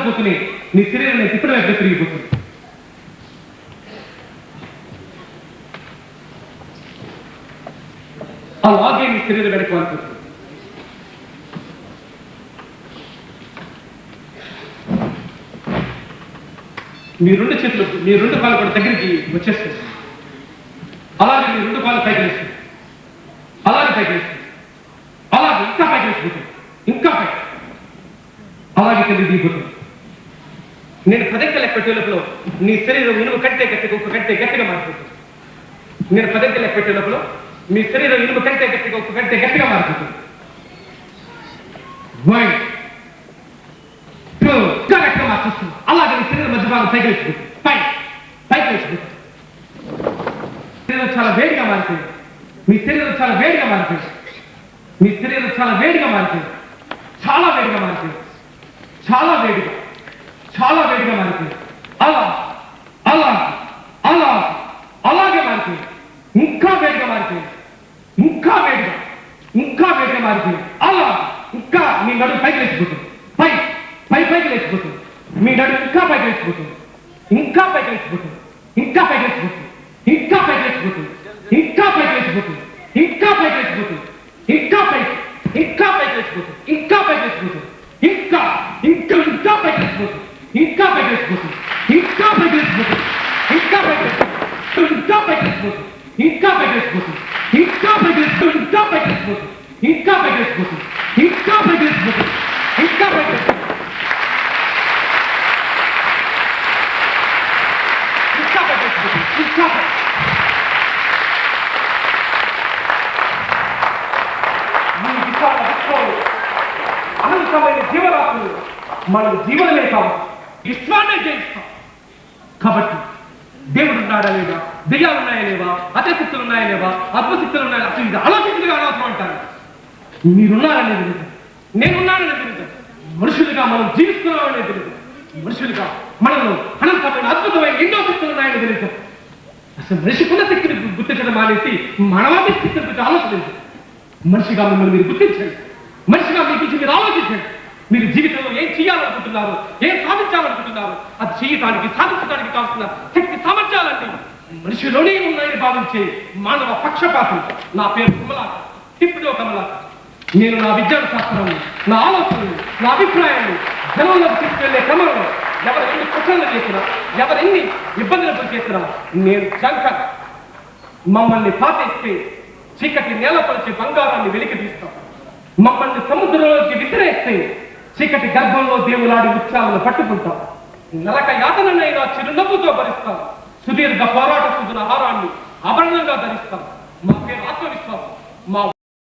కదలకపోతూనే నీ శరీరం నేను తిప్పడం ఎక్కడ తిరిగిపోతుంది? అలాగే నీ శరీరం వెనక వాలిపోతుంది మీ రెండు చేతులు మీ రెండు కాలు కూడా దగ్గరికి వచ్చేస్తుంది అలాగే మీ రెండు కాలు పైకి వేస్తుంది అలాగే పైకి వేస్తుంది అలాగే ఇంకా పైకి వేసిపోతుంది ఇంకా పైకి. అలాగే కింద దిగిపోతుంది నేను పదంక లెక్క పెట్టే లోపల నీ శరీరం ఇనుము కంటే గట్టిగా ఒక కంటే గట్టిగా మారిపోతుంది. నేను పదంక లెక్క పెట్టే లోపల మీ శరీరం ఇనుము కంటే గట్టిగా ఒక కంటే గట్టిగా మారిపోతుంది. వన్ టూ ఇంకా మార్చేస్తుంది అలాగే నీ శరీరం మధ్య భాగం పైకి వేసుకుంటుంది పై పైకి వేసుకుంటుంది శరీరం చాలా వేడిగా మారిపోయింది. మీ శరీరం చాలా వేడిగా మారిపోయింది. మీ శరీరం చాలా వేడిగా మారిపోయింది. చాలా వేడిగా మారిపోయింది. చాలా వేడిగా. చాలా వేడిగా మారిపోయింది అలా అలా అలా అలాగే మారిపోయింది ఇంకా వేడిగా మారిపోయింది ఇంకా వేడిగా ఇంకా వేడిగా మారిపోయింది అలా ఇంకా మీ నడు పైకి లేచిపోతుంది. పై పై పైకి లేచిపోతుంది. మీ నడు ఇంకా పైకి లేచిపోతుంది. ఇంకా పైకి లేచిపోతుంది. ఇంకా పైకి లేచిపోతుంది. ఇంకా పైకి లేచిపోతుంది. ఇంకా పైకి లేచిపోతుంది. ఇంకా పైకి లేచిపోతుంది ఇంకా పైకి ఇంకా పైకి లేచిపోతుంది ఇంకా పైకి లేచిపోతుంది ఇంకా ఇంకా ఇంకా పైకి లేచిపోతుంది ఇంకా పైకి లేచిపోతుంది ఇంకా పైకి లేచిపోతుంది ఇంకా పైకి లేచిపోతుంది ఇంకా పైకి లేచిపోతుంది ఇంకా పైకి లేచిపోతుంది ఇంకా పైకి లేచిపోతుంది ఇంకా పైకి లేచిపోతుంది ఇంకా పైకి లేచిపోతుంది ఇంకా పైకి లేచిపోతుంది ఇంకా పైకి లేచిపోతుంది ఇంకా పైకి లేచిపోతుంది ఇంకా పైకి ఈ విశాల విశ్వంలో అనంతమైన జీవరాశులు మనం జీవనమే కావు విశ్వాన్నే జయిస్తాం కాబట్టి దేవుడు ఉన్నాడా లేదా? దెయ్యాలు ఉన్నాయా లేవా అతశక్తులు ఉన్నాయా లేవా అద్భుశక్తులు ఉన్నాయా? అసలు ఇది ఆలోచించగా అనవసరం అంటారు మీరున్నారనే నిజం నేనున్నాననేది నిజం మనుషులుగా మనం జీవిస్తున్నామనే నిజం మనుషులుగా మనలో అనంతమైన అద్భుతమైన ఎన్నో శక్తులు ఉన్నాయని నిజం అసలు మనిషికున్న శక్తిని గుర్తించడం మానేసి మనవాటి శక్తిని గురించి ఆలోచించండి మనిషిగా మిమ్మల్ని మీరు గుర్తించండి. మనిషిగా మీకు ఇచ్చి మీరు ఆలోచించండి. మీరు జీవితంలో చేయాలనుకుంటున్నారు? ఏం సాధించాలనుకుంటున్నారు? అది చేయటానికి సాధించడానికి కావాల్సిన శక్తి సామర్థ్యాలండి మనిషిలోనే ఉన్నాయని భావించే మానవ పక్షపాతం. నా పేరు కమలాక ఇప్పుడు కమలాక నేను నా విజ్ఞాన శాస్త్రం నా ఆలోచనలు నా అభిప్రాయాలు జనంలోకి తీసుకెళ్ళే క్రమంలో ఎవరు ఎన్ని ప్రశ్నలు చేసినా ఎవరెన్ని ఇబ్బందులు గురి చేసినా నేను జంకర్ మమ్మల్ని పాతేస్తే చీకటి నేలపరిచి బంగారాన్ని వెలికి తీస్తాం. మమ్మల్ని సముద్రంలోకి విసిరేస్తే చీకటి గర్భంలో దేవులాడి ఉత్సాహాలను పట్టుకుంటాం. నరక యాతననైనా చిరునవ్వుతో భరిస్తాం. సుదీర్ఘ పోరాట సుదుల హారాన్ని ఆభరణంగా ధరిస్తాం. మా పేరు ఆత్మవిశ్వాసం. మా